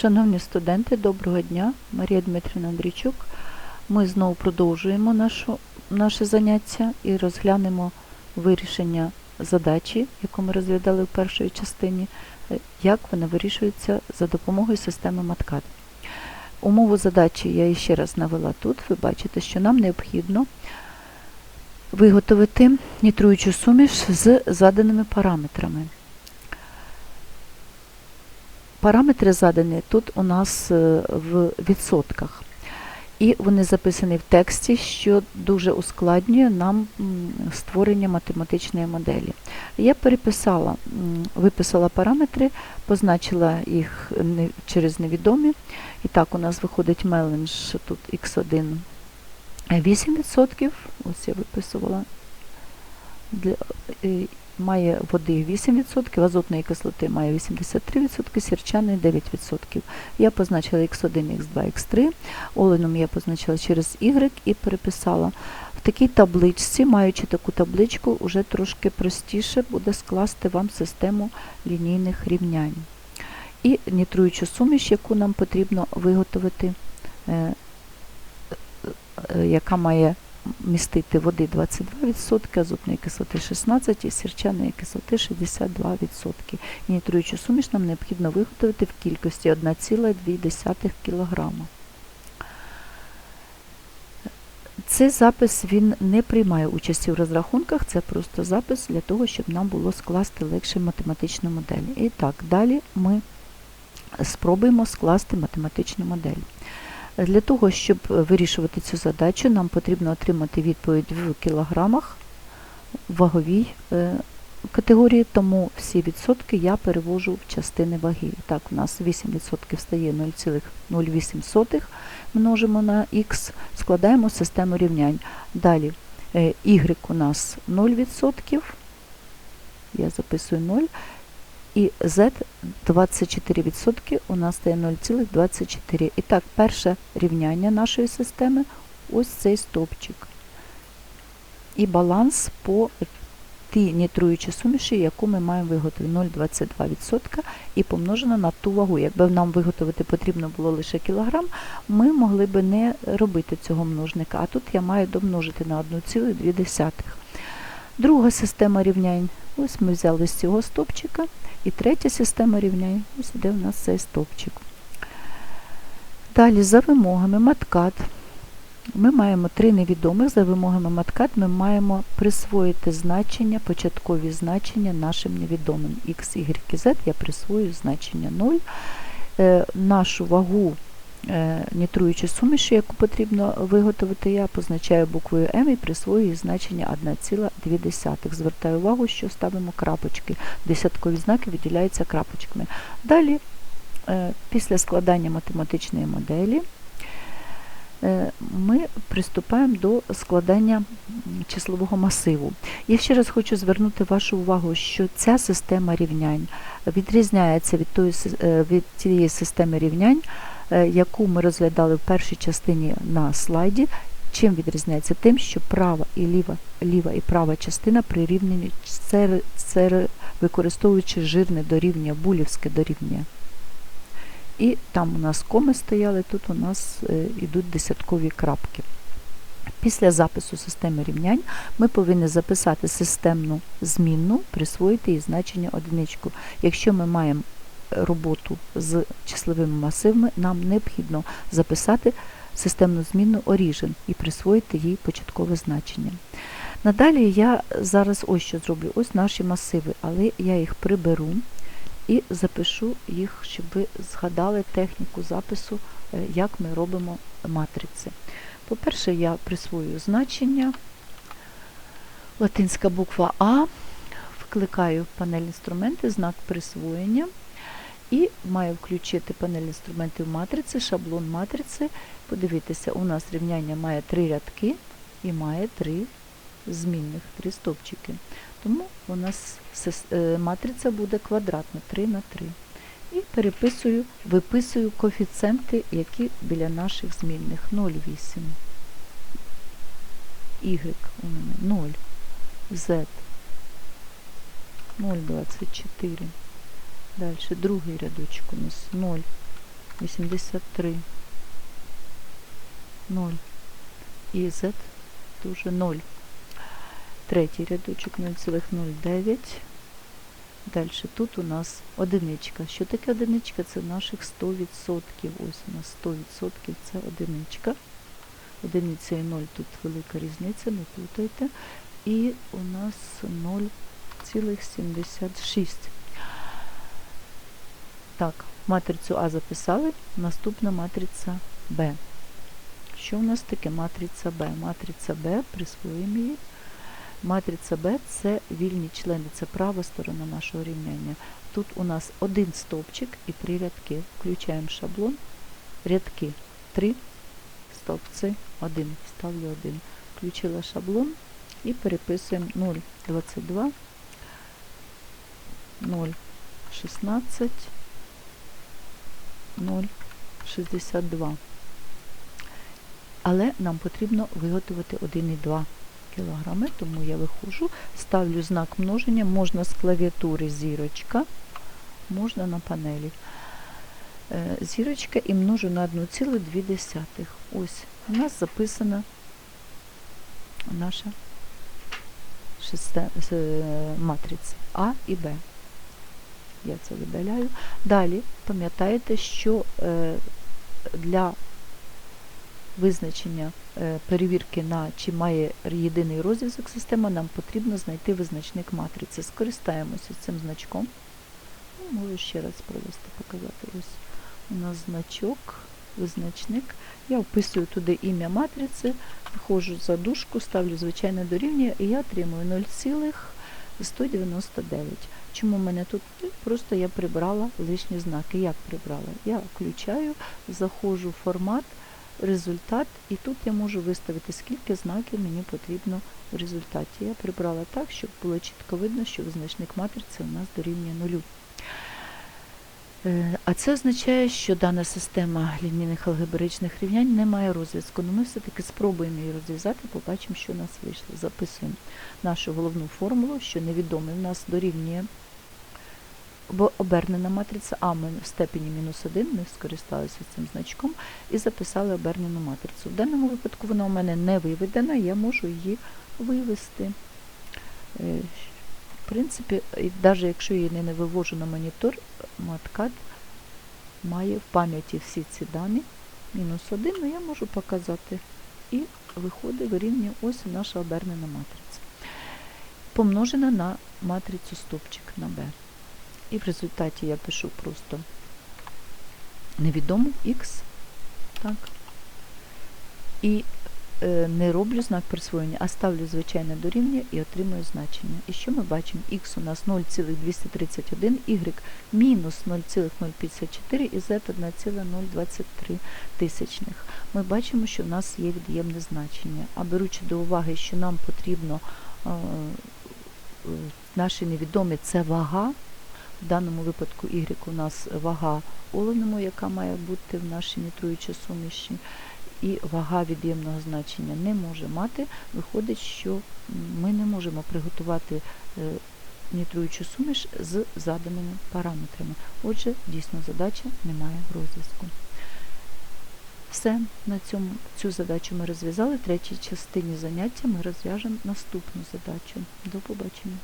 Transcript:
Шановні студенти, доброго дня. Марія Дмитрівна Андрійчук. Ми знову продовжуємо нашу, наше заняття і розглянемо вирішення задачі, яку ми розглядали в першій частині, е, як вона вирішується за допомогою системи MATCAD. Умову задачі я ще раз навела тут. Ви бачите, що нам необхідно виготовити нітруючу суміш з заданими параметрами. Параметри задані тут у нас е, в відсотках. І вони записані в тексті, що дуже ускладнює нам створення математичної моделі. Я переписала, виписала параметри, позначила їх через невідомі. І так, у нас виходить меленж тут x1 8%. Ось я виписувала. Е, має води 8%, азотної кислоти має 83%, сірчаної 9%. Я позначила x1, x2, x3. Оленом я позначила через y і переписала. В такій табличці, маючи таку табличку, вже трошки простіше буде скласти вам систему лінійних рівнянь. І нітруючу суміш, яку нам потрібно виготовити, е, е, яка має містити води 22%, азотної кислоти 16% і сірчаної кислоти 62%. І нітруючу суміш нам необхідно виготовити в кількості 1,2 кг. Цей запис він не приймає участі в розрахунках, це просто запис для того, щоб нам було скласти легше математичну модель. І так, далі ми спробуємо скласти математичну модель. Для того, щоб вирішувати цю задачу, нам потрібно отримати відповідь в кілограмах ваговій е, категорії, тому всі відсотки я перевожу в частини ваги. Так, у нас 8% стає 0,08, множимо на х, складаємо систему рівнянь. Далі е, y у нас 0%, я записую 0, і z 24% у нас стає 0,24. І так, перше рівняння нашої системи ось цей стовпчик. І баланс по тій нітруючій суміші, яку ми маємо виготовити 0,22% і помножено на ту вагу. Якби нам виготовити потрібно було лише кілограм, ми могли би не робити цього множника. А тут я маю домножити на 1,2. Друга система рівнянь. Ось ми взяли з цього стовпчика. І третя система рівнянь, ось іде у нас цей стовпчик. Далі, за вимогами маткат, ми маємо три невідомих. За вимогами маткат ми маємо присвоїти значення, початкові значення нашим невідомим. X, Y Z я присвоюю значення 0. Е, нашу вагу е, нітруючої суміші, яку потрібно виготовити, я позначаю буквою М і присвоюю значення 1,2. Звертаю увагу, що ставимо крапочки. Десяткові знаки виділяються крапочками. Далі, е, після складання математичної моделі, е, ми приступаємо до складання числового масиву. Я ще раз хочу звернути вашу увагу, що ця система рівнянь відрізняється від, тієї системи рівнянь, яку ми розглядали в першій частині на слайді. Чим відрізняється? Тим, що права і ліва, ліва і права частина прирівнені, використовуючи жирне дорівнює, булівське дорівнює. І там у нас коми стояли, тут у нас е, йдуть десяткові крапки. Після запису системи рівнянь ми повинні записати системну змінну, присвоїти їй значення одиничку. Якщо ми маємо роботу з числовими масивами, нам необхідно записати системну змінну origin і присвоїти їй початкове значення. Надалі я зараз ось що зроблю. Ось наші масиви, але я їх приберу і запишу їх, щоб ви згадали техніку запису, е, як ми робимо матриці. По-перше, я присвоюю значення, латинська буква А, вкликаю в панель інструменти, знак присвоєння. І маю включити панель інструментів матриці, шаблон матриці. Подивіться, у нас рівняння має три рядки і має три змінних, три стовпчики. Тому у нас е, матриця буде квадратна 3 на 3. І переписую, виписую коефіцієнти, які біля наших змінних 0,8. Y у мене 0, Z 0,24. Далі другий рядочок у нас 0, 83, 0. І z дуже 0. Третій рядочок 0,09. Далі тут у нас одиничка. Що таке одиничка? Це наших 100%. Ось у нас 100% це одиничка. Одиниця і 0 тут велика різниця, не плутайте. І у нас 0,76. Так, матрицю А записали. Наступна матриця Б. Що у нас таке матриця Б? Матриця Б, присвоїмо її. Матриця Б це вільні члени, це права сторона нашого рівняння. Тут у нас один стовпчик і три рядки. Включаємо шаблон. Рядки 3, стовпці 1. Ставлю 1. Включила шаблон і переписуємо 0,22, 0,16, 0,62. Але нам потрібно виготовити 1,2 кілограми, тому я виходжу, ставлю знак множення, можна з клавіатури зірочка, можна на панелі. Е, Зірочка і множу на 1,2. Ось у нас записана наша е, матриця А і Б. Я це видаляю. Далі пам'ятаєте, що е, для визначення е, перевірки на чи має єдиний розв'язок система, нам потрібно знайти визначник матриці. Скористаємося цим значком. Ну, Можу ще раз провести, показати. Ось у нас значок, визначник. Я вписую туди ім'я матриці, виходжу за дужку, ставлю звичайне дорівнює і я отримую 0,199. Чому в мене тут? Ну, Просто я прибрала лишні знаки. Як прибрала? Я включаю, заходжу в формат, результат, і тут я можу виставити, скільки знаків мені потрібно в результаті. Я прибрала так, щоб було чітко видно, що визначник матриці у нас дорівнює нулю. Е, А це означає, що дана система лінійних алгебраїчних рівнянь не має розв'язку. Ну, ми все-таки спробуємо її розв'язати, побачимо, що у нас вийшло. Записуємо нашу головну формулу, що невідомий у нас дорівнює обернена матриця А в степені мінус 1, ми скористалися цим значком і записали обернену матрицю. В даному випадку вона у мене не виведена, я можу її вивести. В принципі, навіть якщо її не вивожу на монітор, маткат має в пам'яті всі ці дані. Мінус 1, ну я можу показати. І виходить вирівнює ось наша обернена матриця. Помножена на матрицю стопчик на B. І в результаті я пишу просто невідомо Х. Так. І не роблю знак присвоєння, а ставлю звичайне дорівнює і отримую значення. І що ми бачимо? Х у нас 0,231, y мінус 0,054 і z 1,023 тисячних. Ми бачимо, що в нас є від'ємне значення. А беручи до уваги, що нам потрібно е, е, наші невідомі це вага. В даному випадку y у нас вага оленому, яка має бути в нашій нітруючій суміші, і вага від'ємного значення не може мати. Виходить, що ми не можемо приготувати е, нітруючу суміш з заданими параметрами. Отже, дійсно задача не має розв'язку. Все, на цьому цю задачу ми розв'язали. В третій частині заняття ми розв'яжемо наступну задачу. До побачення.